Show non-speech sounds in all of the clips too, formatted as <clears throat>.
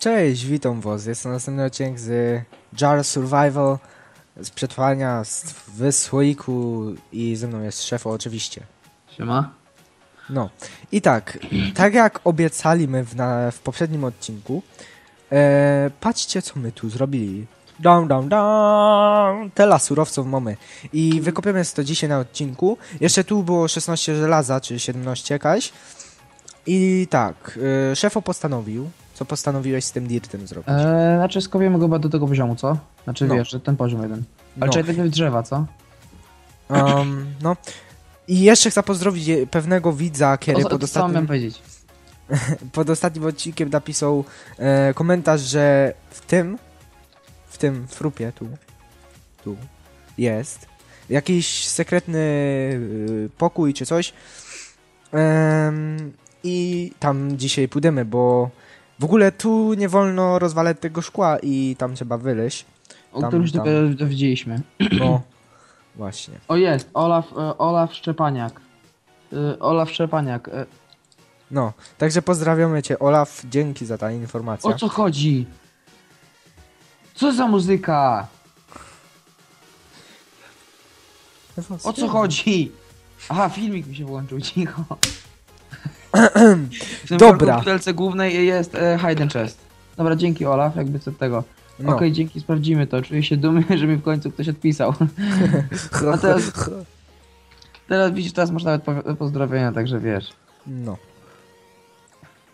Cześć, witam was. Jest to następny odcinek z Jar Survival, z przetrwania z, w słoiku i ze mną jest szef oczywiście. Siema. No i tak, tak jak obiecaliśmy w, na, w poprzednim odcinku, e, patrzcie co my tu zrobili. Down, down, down. Tela surowców mamy. I wykopiemy to dzisiaj na odcinku. Jeszcze tu było 16 żelaza, czy 17 jakaś. I tak, e, szefo postanowił, co postanowiłeś z tym dirtem zrobić. Eee, znaczy skopiemy go chyba do tego poziomu, co? Znaczy No. wiesz, że ten poziom jeden. Ale No. czekaj, najpierw drzewa, co? Um, no. I jeszcze chcę pozdrowić pewnego widza, który pod ostatnim, powiedzieć? <laughs> pod ostatnim odcinkiem napisał e, komentarz, że w tym, w tym frupie tu, tu jest jakiś sekretny y, pokój czy coś. Em, I tam dzisiaj pójdziemy, bo w ogóle tu nie wolno rozwalać tego szkła i tam trzeba wyleźć. O Tam, którym już tam. dowiedzieliśmy. No, <clears throat> właśnie. O jest, Olaf, e, Olaf Szczepaniak. E, Olaf Szczepaniak. E, No, także pozdrawiamy Cię, Olaf. Dzięki za ta informacja. o co chodzi? Co za muzyka? O co chodzi? Aha, filmik mi się włączył, <laughs> cicho. W Dobra. W butelce głównej jest e, Hidden Chest. Dobra, dzięki Olaf, jakby co tego. No. Okej, dzięki, sprawdzimy to. Czuję się dumny, <laughs> że mi w końcu ktoś odpisał. A teraz, teraz widzisz, teraz masz nawet pozdrowienia, także wiesz. No.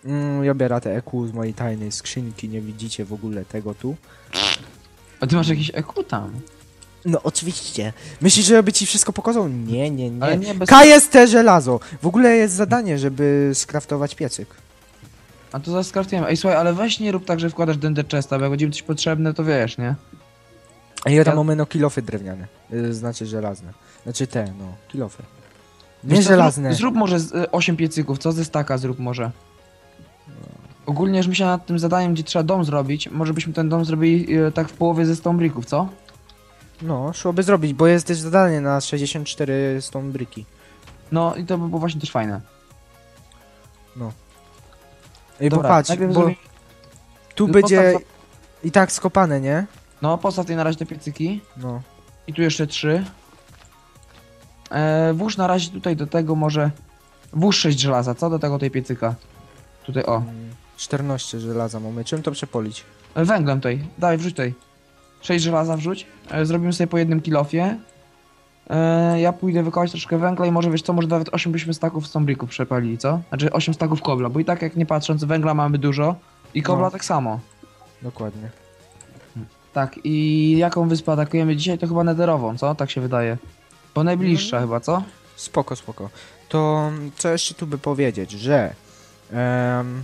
Mm, ja biorę te EQ z mojej tajnej skrzynki, nie widzicie w ogóle tego tu. A ty masz jakiś EQ tam. No oczywiście. Myślisz, że by ci wszystko pokazał? Nie, nie, nie. Ale nie bez... KST żelazo. W ogóle jest zadanie, żeby skraftować piecyk. A to zaraz skartujemy. Ej, słuchaj, ale weź nie rób tak, że wkładasz Dender Chesta, bo jak będzie ci coś potrzebne, to wiesz, nie? A ja tam Ja- mamy no kilofy drewniane. Y, znaczy żelazne. Znaczy te, no, kilofy. Nie Wiesz co, żelazne. Zrób, zrób może z, e, 8 piecyków, co ze staka zrób może. Ogólnie już myślałem nad tym zadaniem, gdzie trzeba dom zrobić. Może byśmy ten dom zrobili e, tak w połowie ze stone bricków, co? No, szłoby zrobić, bo jest też zadanie na 64 stone briki. No i to by było właśnie też fajne. Ej, bo Dobra, patrz, najpierw bo zrobimy- tu No, będzie i tak skopane, nie? No, postaw tutaj na razie te piecyki. No. I tu jeszcze trzy. E, włóż na razie tutaj do tego może... Włóż 6 żelaza, co? Do tego tej piecyka. Tutaj, o. Mm, 14 żelaza mamy. Czym to przepolić? E, węglem tutaj. Dawaj, wrzuć tutaj. 6 żelaza wrzuć. E, zrobimy sobie po jednym kilofie. E, ja pójdę wykopać troszkę węgla i może wiesz co, może nawet 8 byśmy staków stombrików przepalili, co? Znaczy 8 staków kobla, bo i tak jak nie patrząc węgla mamy dużo i kobla No. tak samo. Dokładnie. Tak, i jaką wyspę atakujemy dzisiaj? To chyba nederową, co? Tak się wydaje. Bo najbliższa chyba, co? Spoko, spoko. To co jeszcze tu by powiedzieć, że um,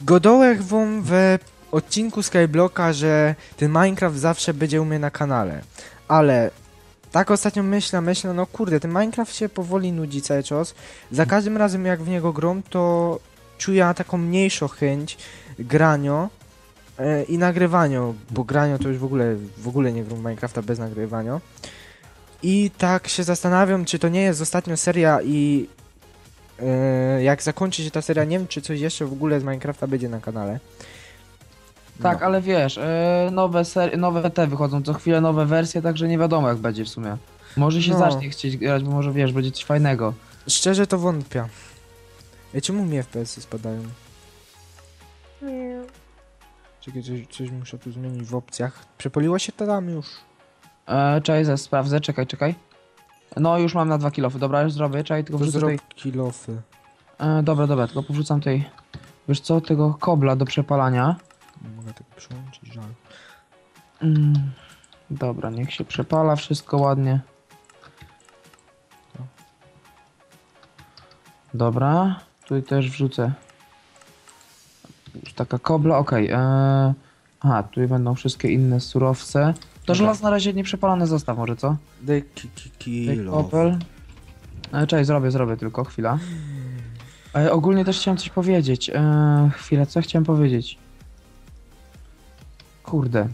godołek wam w odcinku Skyblocka, że ten Minecraft zawsze będzie u mnie na kanale, ale tak ostatnio myślę, myślę, no kurde, ten Minecraft się powoli nudzi cały czas. Za każdym razem jak w niego grom, to czuję taką mniejszą chęć granio e, i nagrywanio, bo granio to już w ogóle, w ogóle nie gram Minecrafta bez nagrywania. I tak się zastanawiam, czy to nie jest ostatnia seria i e, jak zakończy się ta seria, nie wiem, czy coś jeszcze w ogóle z Minecrafta będzie na kanale. Tak, No. ale wiesz, e, nowe serie, nowe te wychodzą co chwilę nowe wersje, także nie wiadomo jak będzie w sumie. Może się No. zacznie chcieć grać, bo może wiesz, będzie coś fajnego. Szczerze to wątpię. Ej, czemu mi FPS-y spadają? Czekaj, coś, coś muszę tu zmienić w opcjach. Przepoliło się to tam już. E, czekaj, zaraz sprawdzę, czekaj, czekaj. No już mam na dwa kilofy, dobra, już zrobię, czekaj, tylko wrzucę zrób tutaj... kilofy. E, dobra, dobra, tylko powrzucam tutaj, wiesz co, tego kobla do przepalania. Nie mogę tego przyłączyć, żal. Mm, dobra, niech się przepala wszystko ładnie. Dobra, tutaj też wrzucę. Już taka kobla, okej. Okay. Aha, tutaj będą wszystkie inne surowce. To Dobra. żelaz na razie nie przepalone zostaw może, co? Kopel. E, Cześć, zrobię, zrobię tylko, chwila. E, ogólnie też chciałem coś powiedzieć. E, chwilę, co chciałem powiedzieć? Kurde.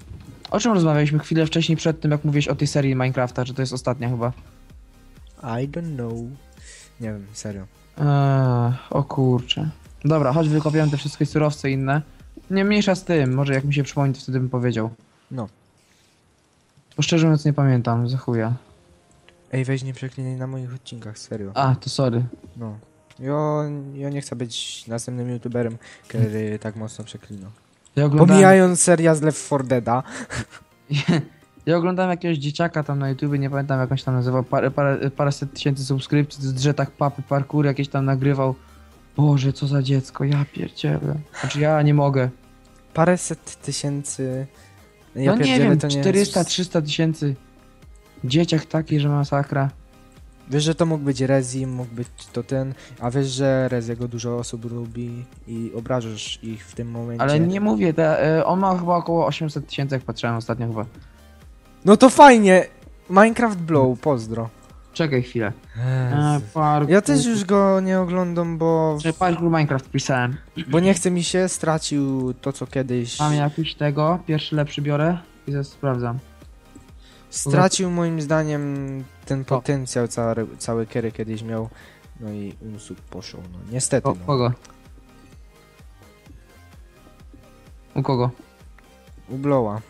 O czym rozmawialiśmy chwilę wcześniej przed tym, jak mówiłeś o tej serii Minecrafta, że to jest ostatnia chyba? I don't know. Nie wiem, serio. Eee, o kurczę. Dobra, chodź wykopiemy te wszystkie surowce inne. Nie mniejsza z tym, może jak mi się przypomni, to wtedy bym powiedział. No. Bo szczerze mówiąc nie pamiętam, za chuja. Ej, weź nie przeklinaj na moich odcinkach, serio. A, to sorry. No. Ja, ja nie chcę być następnym youtuberem, który tak mocno przeklina. Ja oglądałem, Pomijając seria z Left 4 Deada. <laughs> ja oglądałem jakiegoś dzieciaka tam na YouTubie, nie pamiętam jak on się tam nazywał, parę, parę, paręset tysięcy subskrypcji, z drzetach papy, parkour jakieś tam nagrywał. Boże, co za dziecko, ja pierdzielę. Znaczy ja nie mogę. Paręset tysięcy... Ja no nie wiem, to nie 400-300 tysięcy. Dzieciak taki, że masakra. Wiesz, że to mógł być Rezi, mógł być to ten, a wiesz, że Reziego dużo osób lubi i obrażasz ich w tym momencie. Ale nie mówię, te, on ma chyba około 800 tysięcy, jak patrzyłem ostatnio chyba. No to fajnie! Minecraft Blow, pozdro. Czekaj chwilę. E, parkour. Ja też już go nie oglądam, bo, Czy parkour Minecraft pisałem. bo nie chce mi się, stracił to co kiedyś. Mam jakiś tego, pierwszy lepszy biorę i zaraz sprawdzam. Stracił moim zdaniem ten potencjał cały, cały Kerry kiedyś miał. No i Unsuk poszł, no niestety. O, No. kogo? U kogo? U Blowa.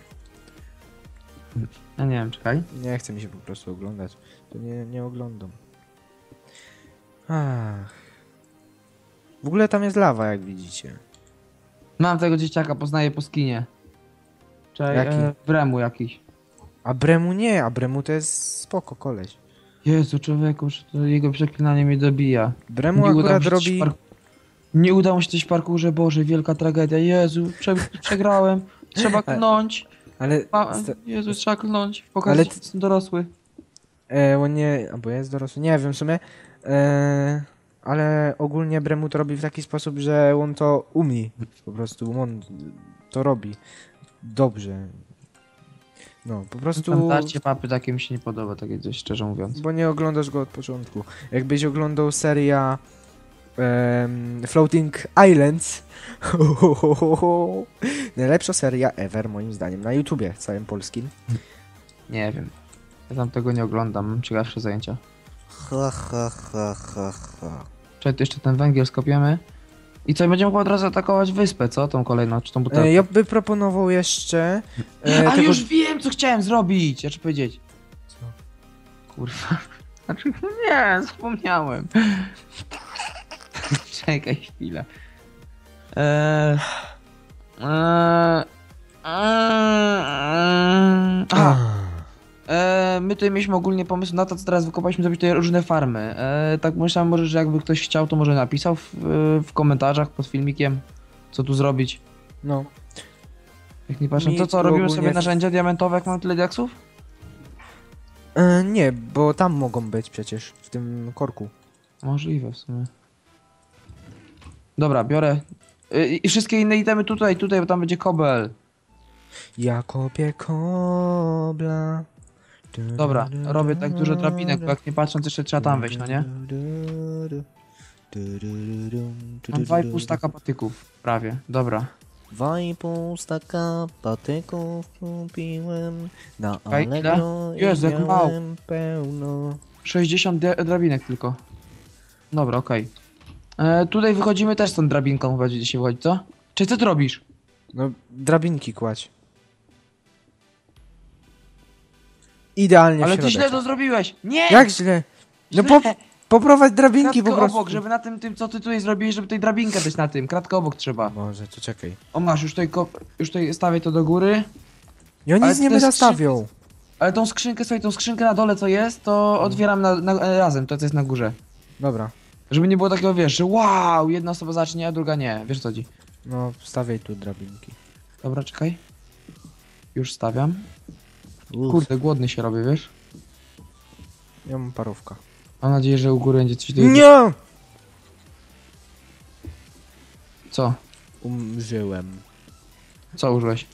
Ja nie wiem, czekaj. Nie chce mi się po prostu oglądać. To nie, nie oglądam. Ach. W ogóle tam jest lawa, jak widzicie. Mam tego dzieciaka, poznaję po skinie. Czekaj, Jaki? e, Bremu jakiś. A Bremu nie, a Bremu to jest spoko koleś. Jezu, człowieku, to jego przeklinanie mnie dobija. Bremu udało akurat robi... Nie udało się coś w parkurze, Boże, wielka tragedia. Jezu, prze <laughs> przegrałem. Trzeba <laughs> klnąć. Ale... A, sta- Jezu, trzeba klnąć. Pokaż, Ale jestem dorosły. E, on nie, albo jest dorosły, nie wiem w sumie. E, ale ogólnie Bremu to robi w taki sposób, że on to umie. Po prostu on to robi. Dobrze. No, po prostu... Tam darcie papy takie mi się nie podoba, takie coś szczerze mówiąc. Bo nie oglądasz go od początku. Jakbyś oglądał seria em, Floating Islands. <laughs> Najlepsza seria ever moim zdaniem na YouTubie całym polskim. Nie wiem. Ja tam tego nie oglądam, mam ciekawsze zajęcia. Ha, ha, ha, ha, ha. Czekaj, to jeszcze ten węgiel skopiemy. I co, będziemy chyba od razu atakować wyspę, co? Tą kolejną, czy tą butelkę? E, ja by proponował jeszcze... E, A tego- już wiem, co chciałem zrobić! Ja czy powiedzieć? Co? Kurwa. <laughs> Znaczy, nie, zapomniałem. <laughs> Czekaj chwilę. Eee... Eee... Eee... Aha, eee, my tutaj mieliśmy ogólnie pomysł na to, co teraz wykopaliśmy, zrobić tutaj różne farmy. Eee, tak myślałem może, że jakby ktoś chciał, to może napisał w, w komentarzach pod filmikiem, co tu zrobić. No. Jak nie patrzę, Mi to co, robimy ogólnie- sobie narzędzia diamentowe, jak mam tyle diaksów? E, nie, bo tam mogą być przecież, w tym korku. Możliwe w sumie. Dobra, biorę. Y, I wszystkie inne itemy tutaj, tutaj, bo tam będzie kobel. Ja kopię kobla. Dobra, robię tak dużo drabinek, bo jak nie patrząc jeszcze trzeba tam wejść, no nie? Mam 2,5 staka patyków, prawie, dobra. Dwa i pół staka patyków kupiłem na Czekaj, ile? Allegro i Jezu, jak mało. miałem pełno. 60 dia- drabinek tylko. Dobra, okej. E, Tutaj wychodzimy też z tą drabinką chyba gdzieś się wychodzi, co? Czy co ty robisz? No, drabinki kładź. Idealnie Ale w ty środek. źle to zrobiłeś! Nie! Jak źle? No Źle! po, poprowadź drabinki Kratkę po prostu. obok, żeby na tym, tym, co ty tutaj zrobiłeś, żeby tutaj drabinkę dać na tym. Kratkę obok trzeba. Może, to czekaj. O masz, już tutaj, kop- już tutaj stawię to do góry. Ja Ale nic nie to jest stawiał. Ale tą skrzynkę, słuchaj, tą skrzynkę na dole co jest, to otwieram na, na, e, razem, to co jest na górze. Dobra. Żeby nie było takiego, wiesz, że wow, jedna osoba zacznie, a druga nie. Wiesz co chodzi. No, stawiaj tu drabinki. Dobra, czekaj. Już stawiam. Kurde, głodny się robię, wiesz? ja mam parówka. Mam nadzieję, że u góry będzie coś do jedzenia. Nie! Co? Umrzyłem. Co użyłeś?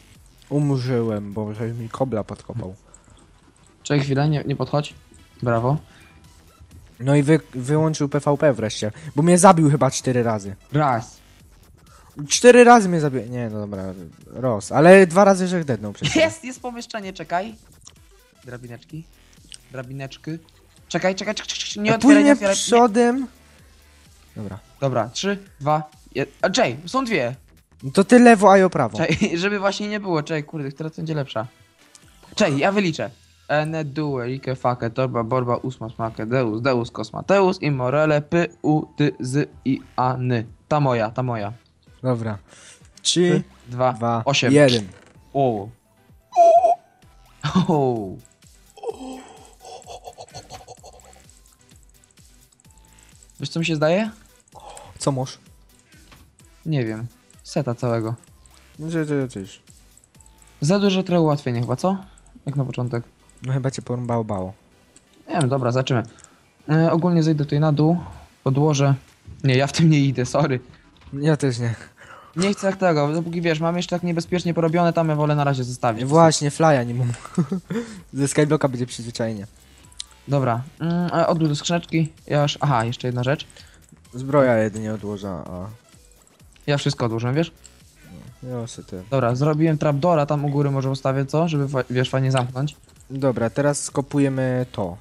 Umrzyłem, bo żeś mi kobla podkopał. Czekaj chwilę, nie, nie podchodź. Brawo. No i wy, wyłączył PvP wreszcie, bo mnie zabił chyba cztery razy. Raz. Cztery razy mnie zabił. Nie, no dobra, roz. Ale dwa razy żech dednął przecież. Jest, jest pomieszczenie, czekaj. Drabineczki. Drabineczki. Czekaj, czekaj, czekaj, czekaj, nie otwieraj, nie Płynie otwieraj. Przodem. Dobra. Dobra, trzy, dwa, Je... A są dwie. No to ty lewo, a ja prawo. Czej, <laughs> żeby właśnie nie było, czej, kurde, która będzie lepsza. Czej, ja wyliczę. Ene, due, like, fake, torba, borba, usma, smake, deus, deus, kosmateus, immorele, py, u, ty, z, i, a, ny. Ta moja, ta moja. Dobra. Trzy, Dwa, dwa, osiem. jeden. O. O. Wiesz co mi się zdaje? Co masz? Nie wiem. Seta całego. No że to też. Za duże trochę ułatwienie chyba, co? Jak na początek. No chyba cię porąbało bało. Nie wiem, dobra, zaczynamy. E, ogólnie zejdę tutaj na dół, podłożę. Nie, ja w tym nie idę, sorry. Ja też nie. Nie chcę jak tego, dopóki wiesz, mam jeszcze tak niebezpiecznie porobione, tam ja wolę na razie zostawić. Właśnie, flya nie mam. <laughs> Ze Skyblocka będzie przyzwyczajenie. Dobra, mm, odłóż do skrzyneczki. Ja już, aha, jeszcze jedna rzecz. Zbroja jedynie odłoża, a... Ja wszystko odłożyłem, wiesz? Ja se te... Dobra, zrobiłem trapdora, tam u góry może ustawię, co? Żeby, fa- wiesz, fajnie zamknąć. Dobra, teraz skopujemy to.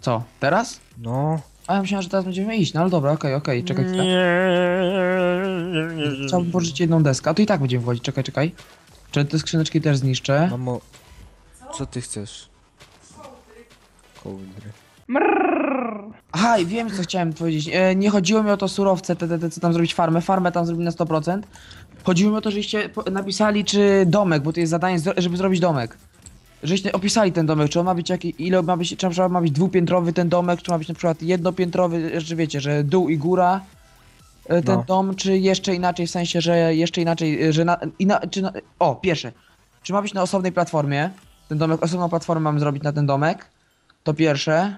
Co, teraz? No. A ja myślałem, że teraz będziemy iść, no ale dobra, okej, okej, czekaj chwilę. Chciałbym pożyczyć jedną deskę, a to i tak będziemy wchodzić, czekaj, czekaj. Czy te skrzyneczki też zniszczę? Mamo... Co ty chcesz? Kołdry. Aha, i wiem co chciałem powiedzieć. E, nie chodziło mi o to surowce, te, te, te, co tam zrobić farmę. Farmę tam zrobić na 100%. Chodziło mi o to, żeście napisali, czy domek, bo to jest zadanie, żeby zrobić domek. Żeście opisali ten domek, czy on ma być jaki, ile ma być, czy na przykład ma być dwupiętrowy ten domek, czy ma być na przykład jednopiętrowy, że wiecie, że dół i góra e, ten No. dom, czy jeszcze inaczej, w sensie, że jeszcze inaczej, e, że na, ina, czy na, o, pierwsze, czy ma być na osobnej platformie, ten domek, osobną platformę mamy zrobić na ten domek, to pierwsze.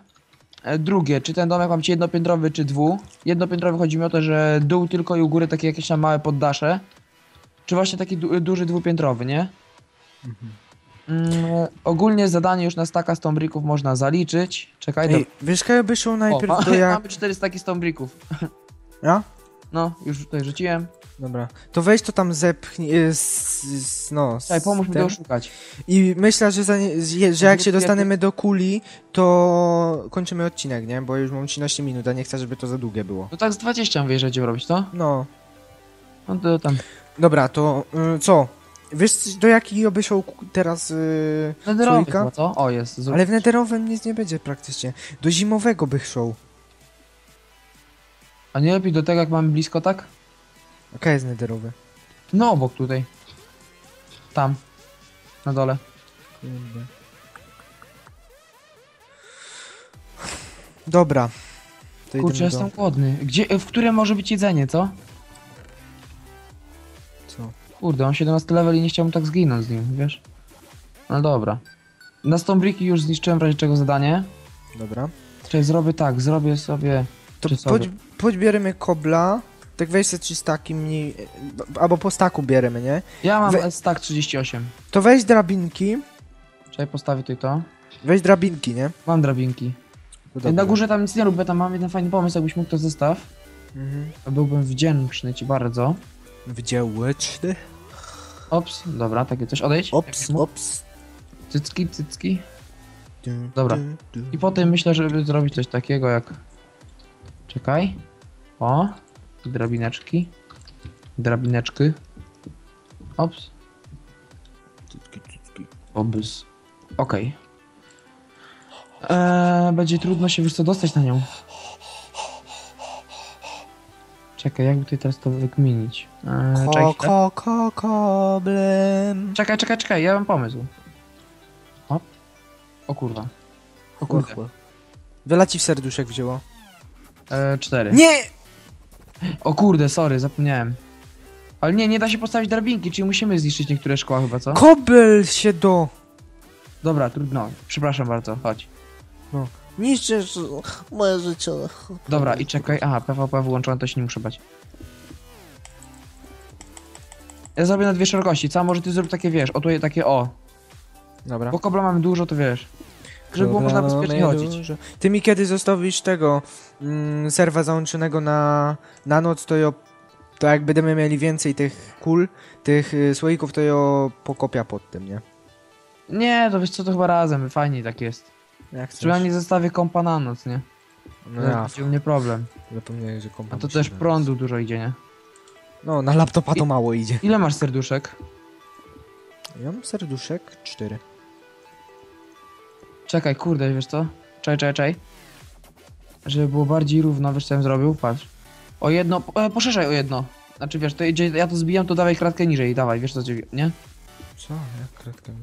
E, Drugie, czy ten domek ma być jednopiętrowy, czy dwu? Jednopiętrowy chodzi mi o to, że dół tylko i u góry takie jakieś tam małe poddasze. Czy właśnie taki du duży dwupiętrowy, nie? Mm, e, ogólnie zadanie już na staka stombrików można zaliczyć. Czekaj, Ej, wiesz, by o, najpierw ma, do jak... <laughs> mamy 4 staki stombrików. <laughs> Ja? No, już tutaj rzuciłem. Dobra. To weź to tam zepchnij, z, z, no... Czekaj, pomóż mi to oszukać. I myślę, że, za, że jak się dostaniemy do kuli, to kończymy odcinek, nie? Bo już mam 13 minut, a nie chcę, żeby to za długie było. No tak z 20 mówię, że będziemy robić to? No. No to tam. Dobra, to y, co? Wiesz, do jaki obeszł ku- teraz... Y, Nederowy Trójka? co? O, jest. Zrób... ale w netherowym nic nie będzie praktycznie. Do zimowego bych szł. A nie lepiej do tego, jak mamy blisko, tak? Jaka jest netherowy? No, obok tutaj. Tam. Na dole. Kurde. Dobra. To Kurczę, jestem głodny. Gdzie, w którym może być jedzenie, co? Kurde, on 17 level i nie chciałbym tak zginąć z nim, wiesz? No dobra. Na Stonebricki już zniszczyłem w razie czego zadanie. Dobra. Czyli zrobię tak, zrobię sobie... To podź, podbieremy kobla. Tak weź se 3 staki mniej. Albo po staku bierzemy, nie? Ja mam We- stack 38. To weź drabinki. Czekaj, postawię tutaj to. Weź drabinki, nie? Mam drabinki. Na górze tam nic nie robię, tam mam jeden fajny pomysł, jakbyś mógł to zestaw. Mhm. Byłbym wdzięczny ci bardzo. Wdzięczny. Ops, dobra, takie coś. Odejdź. Ops, ops. Cycki, cycki. Dobra. I potem myślę, żeby zrobić coś takiego jak... Czekaj. O. Drabineczki. Drabineczki. Ops. Cycki, cycki. Obys. Okej. Eee, będzie trudno się wiesz co dostać na nią. Czekaj, jakby tutaj teraz to wykminić. Eee, czekaj, Ko, ko, ko, koblem. czekaj, czekaj, czekaj, ja mam pomysł. Hop. O kurwa. O kurde. Wiele ci w serduszek wzięło. Eee, cztery. Nie! O kurde, sorry, zapomniałem. Ale nie, nie da się postawić drabinki, czyli musimy zniszczyć niektóre szkła chyba, co? Kobel się do... Dobra, trudno. Przepraszam bardzo, chodź. Niszczysz moje życie. Dobra, i czekaj. Aha, PvP wyłączone, to się nie muszę bać. Ja zrobię na dwie szerokości, co? Może ty zrób takie, wiesz, o tu takie o. Dobra. Bo kobla mamy dużo, to wiesz. Żeby było można bezpiecznie Mamy chodzić. dużo. Ty mi kiedy zostawisz tego mm, serwa załączonego na, na noc, to ja, to jak będziemy mieli więcej tych kul, tych y, słoików, to ja pokopia pod tym, nie? Nie, to wiesz co, to chyba razem, fajniej tak jest. Jak chcesz. Przynajmniej zostawię kompa na noc, nie? No To ja, będzie u mnie problem. zapomniałem, że A kompa to musi też dać. prądu dużo idzie, nie? No, na laptopa to mało idzie. Ile masz serduszek? Ja mam serduszek 4. Czekaj, kurde, wiesz co? Czekaj, czekaj, czekaj. Żeby było bardziej równo, wiesz co ja bym zrobił? Patrz. O jedno, e, poszerzaj o jedno. Znaczy wiesz, to idzie, ja to zbijam, to dawaj kratkę niżej, dawaj, wiesz co, ci- nie? Co? Jak kratkę mi...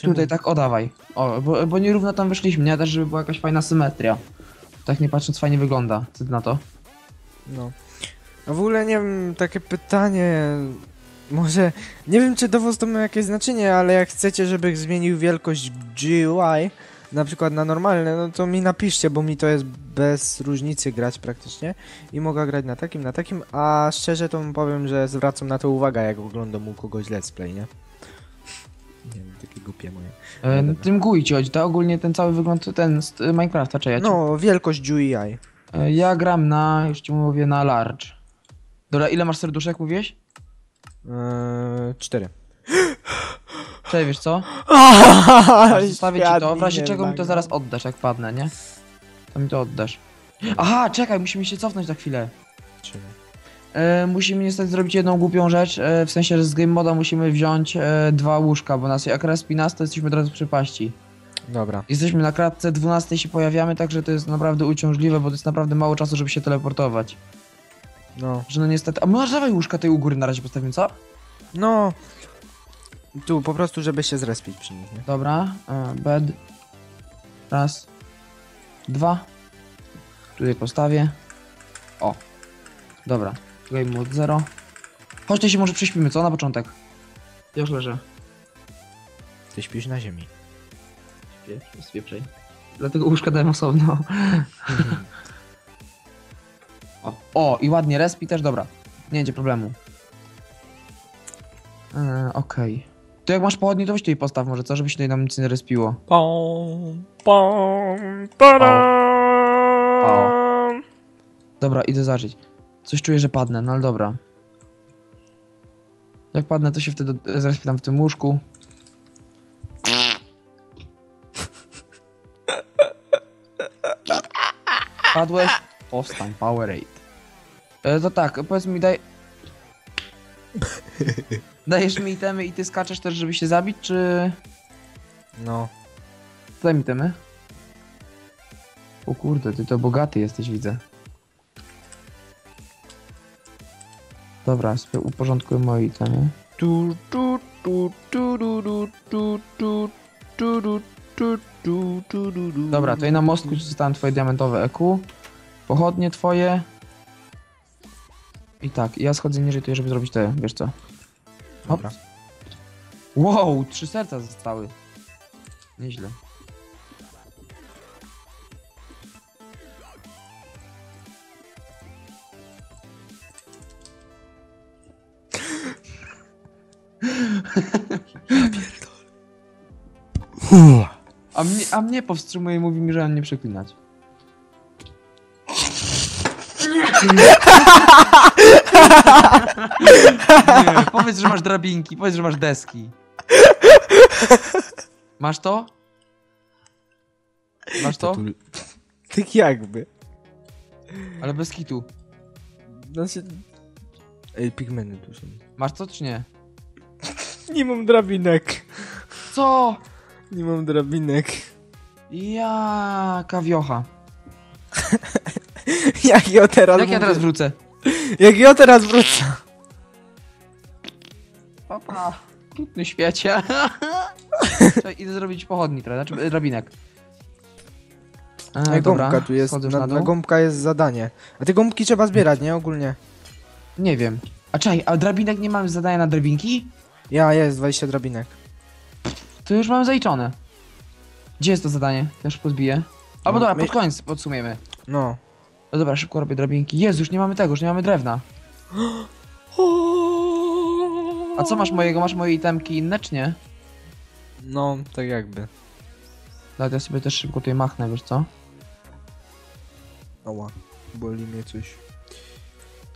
Czemu? Tutaj tak, o dawaj. O, bo, bo nierówno tam wyszliśmy, nie? Też żeby była jakaś fajna symetria. Tak nie patrząc fajnie wygląda. Co ty na to? No. A w ogóle nie wiem, takie pytanie. Może. Nie wiem, czy dowóz to ma jakieś znaczenie, ale jak chcecie, żeby zmienił wielkość GUI, na przykład na normalne, no to mi napiszcie, bo mi to jest bez różnicy grać praktycznie. I mogę grać na takim, na takim, a szczerze to powiem, że zwracam na to uwagę, jak oglądam u kogoś let's play, nie? Głupie moje. E, tym GUI ci chodzi, to ogólnie ten cały wygląd, ten z e, Minecrafta, czy ja ci- No, wielkość GUI. E, Ja gram na, już ci mówię, na large. Dobra, ile masz serduszek, mówiłeś? Eee, cztery. Cześć, wiesz co? <laughs> Zostawię ci to, w razie czego mi to zaraz oddasz, jak padnę, nie? To mi to oddasz. Aha, czekaj, musimy się cofnąć na chwilę. Czemu? E, musimy niestety zrobić jedną głupią rzecz, e, w sensie, że z game moda musimy wziąć e, dwa łóżka, bo nas jak respi nas, to jesteśmy od razu w przepaści. Dobra. Jesteśmy na kratce 12 się pojawiamy, także to jest naprawdę uciążliwe, bo to jest naprawdę mało czasu, żeby się teleportować. No. Że no niestety... A może dawaj łóżka tej u góry na razie postawimy, co? No. Tu po prostu, żeby się zrespić przy nich, nie? Dobra, e, bed. Raz. Dwa. Tutaj postawię. O. Dobra. Game mode 0. Chodź, to się może prześpimy, co? Na początek. Ja już leżę. Ty śpisz na ziemi. Śpię, spieprzej. Dlatego łóżka dałem osobno. <laughs> o, o, i ładnie, respi też, dobra. Nie będzie problemu. E, Okej. To jak masz pochodnie, to weź tutaj postaw może, co? Żeby się tutaj nam nic nie respiło. Pom, pom, param. Dobra, idę zacząć. Coś czuję, że padnę, no ale dobra. Jak padnę, to się wtedy zrespię tam w tym łóżku. Padłeś? Powstań, Powerade. E, to tak, powiedz mi, daj... Dajesz mi itemy i ty skaczesz też, żeby się zabić, czy... No. Daj mi itemy. O kurde, ty to bogaty jesteś, widzę. Dobra, sobie uporządkuję moje itemy. Tu, tu, tu, tu, du, du, tu, tu, tu, du, tu, tu, tu, du, du. Dobra, tutaj na mostku zostałem twoje diamentowe EQ. Pochodnie twoje. I tak, ja schodzę niżej tutaj, żeby zrobić te, wiesz co. Dobra. Wow, trzy serca zostały. Nieźle. A mnie, a mnie powstrzymuje i mówi mi, że mam nie przeklinać. Nie, powiedz, że masz drabinki, powiedz, że masz deski. Masz to? Masz to? <laughs> Tak jakby. Ale bez kitu. Znaczy... Ej, pigmenty tu są. Masz to czy nie? <laughs> Nie mam drabinek. Co? Nie mam drabinek. Jaka wiocha. <laughs> Jak ja teraz Jak ja teraz wrócę? Jak ja teraz wrócę. Papa. Trudny świecie. <laughs> Czekaj, idę zrobić pochodni trochę, znaczy e, drabinek. E, Ej, dobra, gąbka tu jest, schodzę już na, na na dół. gąbka jest zadanie. A te gąbki trzeba zbierać, nie? Ogólnie. Nie wiem. A czekaj, a drabinek nie mamy zadania na drabinki? Ja, jest 20 drabinek. To już mamy zaliczone. Gdzie jest to zadanie? Też pozbiję. Albo No, dobra, my- pod koniec podsumujemy. No. No dobra, szybko robię drabinki. Jezu, już nie mamy tego, już nie mamy drewna. A co masz mojego? Masz moje itemki inne, czy nie? No, tak jakby. Daj, ja sobie też szybko tutaj machnę, wiesz co? Ała. Boli mnie coś.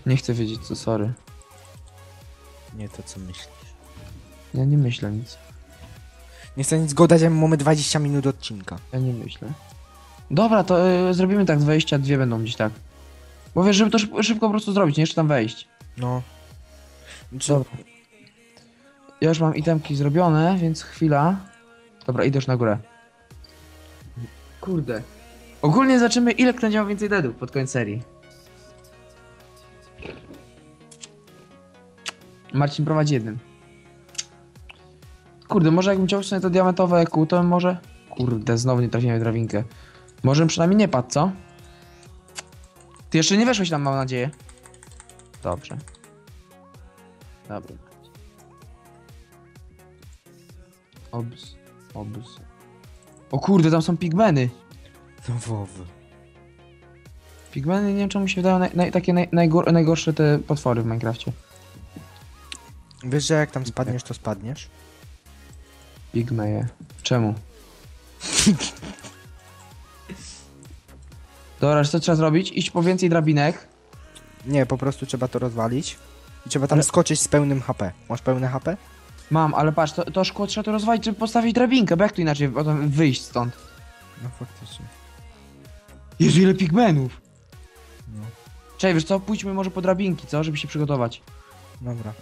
Nie chcę wiedzieć co, sorry. Nie to, co myślisz. Ja nie myślę nic. Nie chcę nic godać, jak mamy 20 minut odcinka. Ja nie myślę. Dobra, to y, zrobimy tak, 22 będą gdzieś tak. Bo wiesz, żeby to szyb szybko po prostu zrobić, nie jeszcze tam wejść. No. Czy... Dobra. Ja już mam itemki zrobione, więc chwila. Dobra, idę już na górę. Kurde. Ogólnie zobaczymy, ile kto miał więcej deadów pod koniec serii. Marcin prowadzi jednym. Kurde, może jakbym chciał sobie to diamentowe EQ, to może... Kurde, znowu nie trafiłem w drabinkę. Może przynajmniej nie padł, co? Ty jeszcze nie weszłeś tam, mam nadzieję. Dobrze. Dobra. Obs. Obs. O kurde, tam są pigmeny. No wow. Pigmeny, nie wiem czemu się wydają naj, naj, takie naj, najgor, najgorsze te potwory w Minecrafcie. Wiesz, że jak tam spadniesz, to spadniesz? Pigmeje. Czemu? Dobra, co trzeba zrobić? Iść po więcej drabinek. Nie, po prostu trzeba to rozwalić. I trzeba tam Ale- skoczyć z pełnym HP. Masz pełne HP? Mam, ale patrz, to, to szkło trzeba to rozwalić, żeby postawić drabinkę, bo jak tu inaczej potem wyjść stąd? No faktycznie. Jezu, ile pigmenów! No. Cześć, wiesz co, pójdźmy może po drabinki, co? Żeby się przygotować. Dobra.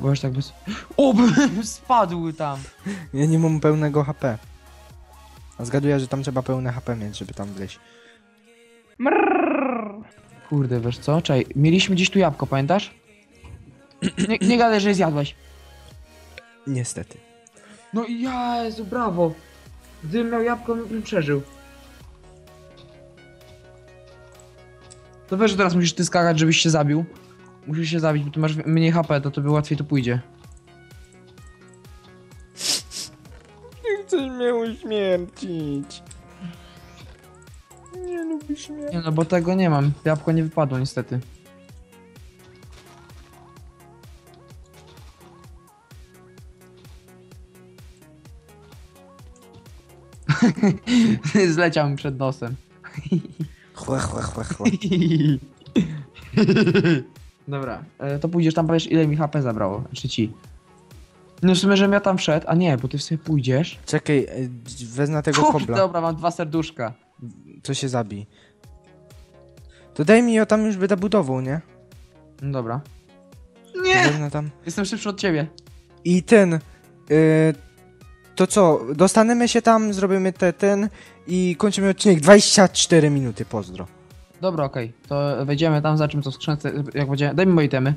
Bo tak bez... O, <laughs> spadły tam! Ja nie mam pełnego HP. A zgaduję, że tam trzeba pełne HP mieć, żeby tam wleźć. Kurde, wiesz co? Czekaj, mieliśmy gdzieś tu jabłko, pamiętasz? Nie, nie gadaj, że je zjadłeś. Niestety. No i Jezu, brawo! Gdybym miał jabłko, bym przeżył. To wiesz, że teraz musisz ty skakać, żebyś się zabił. Musisz się zabić, bo ty masz mniej HP, to tobie łatwiej to pójdzie. Nie chcesz mnie uśmiercić. Nie lubisz mnie. Nie no, bo tego nie mam. Jabłko nie wypadło niestety. <laughs> Zleciał mi przed nosem. Chłe, chłe, chłe, chłe. <laughs> Dobra, e, to pójdziesz tam, powiesz ile mi HP zabrało, czy ci. No w sumie, żebym ja tam wszedł, a nie, bo ty sobie pójdziesz. Czekaj, e, wezmę tego Kurde, kobla. dobra, mam dwa serduszka. To się zabij. To daj mi ją tam już będę budował, nie? No dobra. Wezmę tam. Jestem szybszy od ciebie. I ten. y, to co? Dostanemy się tam, zrobimy te, ten i kończymy odcinek 24 minuty. Pozdro. Dobra, okej, to wejdziemy tam, zobaczymy co w skrzynce, jak będzie. Daj mi moje itemy.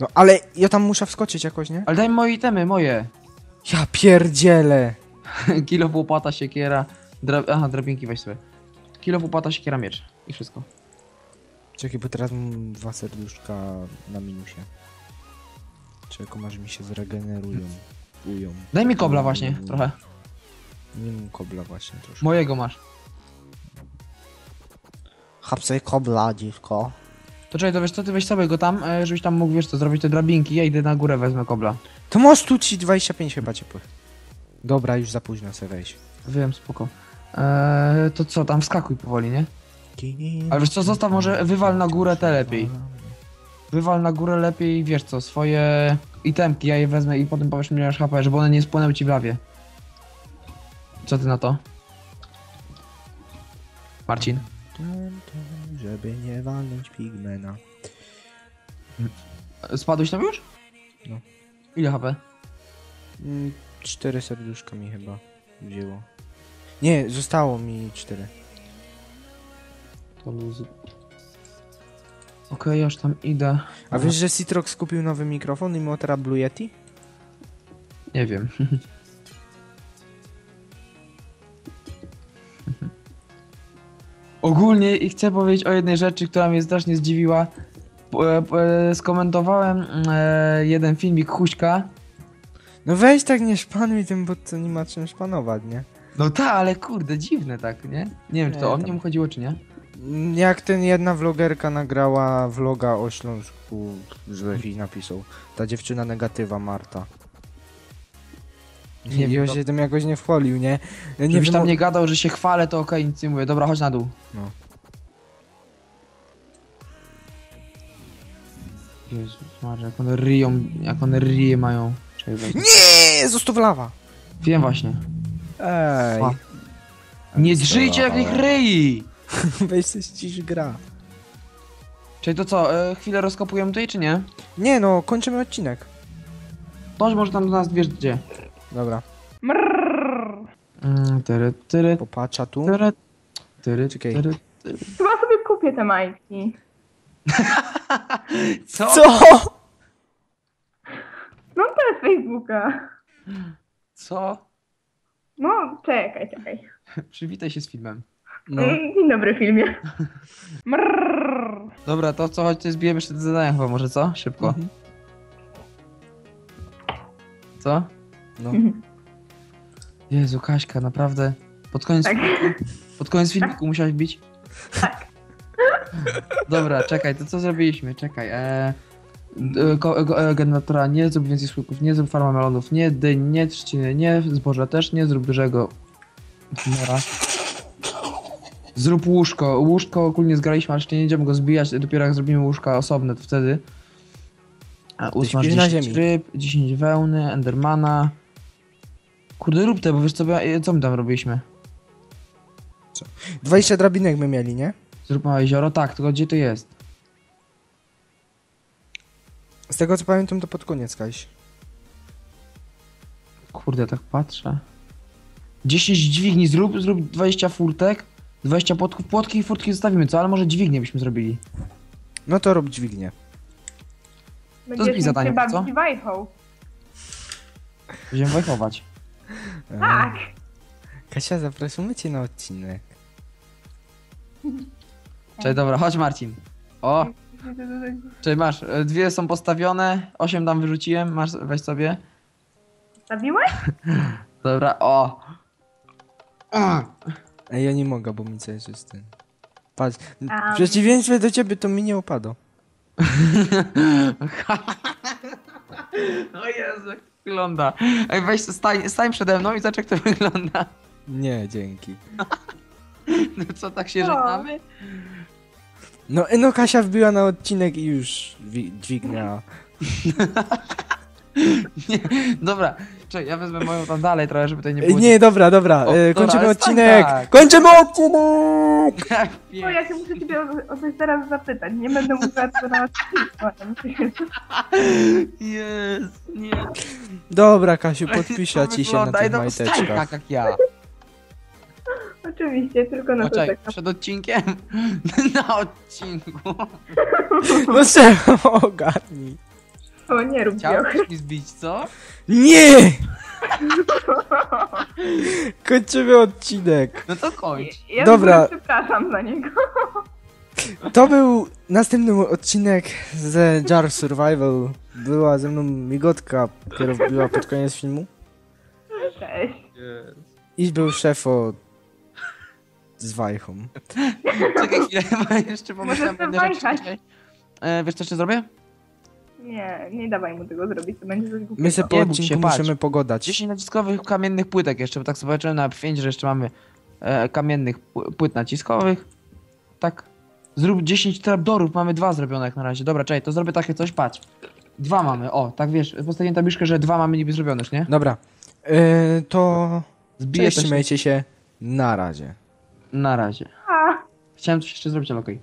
No ale ja tam muszę wskoczyć jakoś, nie? Ale daj mi moje itemy, moje. Ja pierdzielę. <laughs> Kilo łopata, siekiera, dra... aha, drabinki weź sobie. Kilo łopata, siekiera, miecz. I wszystko. Czekaj, bo teraz mam dwa serduszka na minusie. Czekaj, masz mi się zregenerują. Ują. Daj mi kobla właśnie, trochę. Nie mam kobla właśnie troszkę. Mojego masz. Hapsej kobla, dziwko. To czekaj, to wiesz co, ty weź sobie go tam, e, żebyś tam mógł, wiesz co, zrobić te drabinki, ja idę na górę, wezmę kobla. To masz tu ci 25 chyba ciepłych. Dobra, już za późno sobie wejść. Wiem, spoko. Eee, to co, tam wskakuj powoli, nie? Ale wiesz co, zostaw może, wywal na górę te lepiej. Wywal na górę lepiej, wiesz co, swoje itemki, ja je wezmę i potem powiesz mi, że masz HP, żeby one nie spłynęły ci w lawie. Co ty na to? Marcin? Tum, Żeby nie walnąć pigmena. Spadłeś tam już? No. Ile HP? Mm, Cztery serduszka mi chyba wzięło. Nie, zostało mi cztery. To luzy. Okej, już tam idę. A wiesz, że Citrox kupił nowy mikrofon i ma teraz Blue Yeti? Nie wiem. <laughs> Ogólnie i chcę powiedzieć o jednej rzeczy, która mnie strasznie zdziwiła. E, e, Skomentowałem e, jeden filmik Huśka. No weź tak nie szpanuj tym, bo to nie ma czym szpanować, nie? No tak, ale kurde, dziwne tak, nie? Nie wiem, czy Nie, to o tam- mnie mu chodziło, czy nie? Mm, Jak ten jedna vlogerka nagrała vloga o Śląsku, że jakiś napisał. Ta dziewczyna negatywa, Marta. Nie wiem, się tym jakoś nie wchwalił, nie? Nie Żebyś wiem, tam o- nie gadał, że się chwalę, to okej, nic nie mówię. Dobra, chodź na dół. No. Jezus Maria, jak one ryją, jak one ryje mają. Czekaj. Nie, zostaw lawa! Wiem właśnie. Ej. Nie drzyjcie jak ich ryi! <laughs> weź się ścisz gra. Czyli to co, e, chwilę rozkopujemy tutaj, czy nie? Nie no, kończymy odcinek. To może tam do nas wiesz gdzie. Dobra, Mrrr. Mm, tyry, tyry, popacza tu. tyry, tyry, Czekaj. tyry. Chyba sobie kupię te majtki. <laughs> Co? Co? No to jest Facebooka. Co? No, czekaj, czekaj. Przywitaj się z filmem. No. Mm, Dzień dobry filmie. Mrrr. <laughs> Dobra, to co, chodź, zbijemy jeszcze te zadania chyba, może co? Szybko. Mhm. Co? No. <laughs> Jezu, Kaśka, naprawdę. Pod koniec, Tak. <laughs> pod koniec filmiku musiałeś bić? <laughs> Dobra, czekaj, to co zrobiliśmy? Czekaj, e, ko, go, e, generatora, nie zrób więcej skutków, nie zrób farma melonów, nie dyń, nie trzciny, nie zboża też, nie zrób dużego mora. Zrób łóżko. Łóżko ogólnie zgraliśmy, ale jeszcze nie będziemy go zbijać, dopiero jak zrobimy łóżka osobne, to wtedy. A na 10 ziemi. ryb, 10 wełny, endermana. Kurde, rób te, bo wiesz co, my- co my tam robiliśmy? 20 drabinek my mieli, nie? Zrób małe jezioro? Tak, tylko gdzie to jest? Z tego co pamiętam to pod koniec Kaś. Kurde, tak patrzę. 10 dźwigni zrób, zrób 20 furtek, 20 płotków, płotki i furtki zostawimy, co? Ale może dźwignię byśmy zrobili. No to rób dźwignię. Będziesz zbij zadanie, chyba co? być wajchą. Będziemy wajchować. E, Tak. Kasia, zapraszamy cię na odcinek. Cześć, dobra, chodź Marcin. O, cześć, masz, e, dwie są postawione, 8 tam wyrzuciłem, masz, weź sobie. Zabiłeś? <laughs> Dobra, o. A. Ej, ja nie mogę, bo mi coś jest ten. Patrz, w przeciwieństwie do ciebie to mi nie opadło. <laughs> O Jezu, jak wygląda. Ej, weź, stań, stań przede mną i zobacz jak to <laughs> wygląda. Nie, dzięki. <laughs> No co, tak się O. żegnamy? No, no Kasia wbiła na odcinek i już wi- dźwignia. <laughs> <laughs> Nie, dobra, czekaj, ja wezmę moją tam dalej trochę, żeby tutaj nie było... nie, dobra, dobra, O, e, dobra, kończymy ale stań odcinek! tak. Kończymy odcinek! Jak O, pięknie. ja się muszę ciebie o, o coś teraz zapytać. Nie będę mówiła tego na odcinku. Jest, nie. Dobra, Kasiu, podpiszę ci się na wygląda, tych no, stań majteczkach. tak jak ja. Oczywiście, tylko na No to czekaj, czekam. przed odcinkiem? <laughs> Na odcinku. No czemu <laughs> ogarnij? O, nie rób. Chciałbyś mi zbić, co? Nie! <laughs> Kończymy odcinek. No to kończ. Ja Dobra. Przepraszam za niego. To był następny odcinek z Jar Survival. Była ze mną migotka, która była pod koniec filmu. Cześć. I był szefo z wajchą. Czekaj chwilę, jeszcze pomyślałem dzisiaj. E, wiesz co jeszcze zrobię? Nie, nie dawaj mu tego zrobić, to będzie coś głupiego. My se po Nie bój odcinku się, patrz. musimy pogodać. 10 naciskowych kamiennych płytek jeszcze, bo tak sobie patrzyłem na F5, że jeszcze mamy e, kamiennych pł- płyt naciskowych. Tak. Zrób 10 trapdorów, mamy dwa zrobione jak na razie. Dobra, czekaj, to zrobię takie coś, patrz. Dwa mamy, o, tak wiesz, postawiłem tabliczkę, że dwa mamy niby zrobione, już, nie? Dobra. Yy, to Zbiję cześć, też trzymajcie się. Na razie. na razie. A. Chciałem coś jeszcze zrobić, ale okej.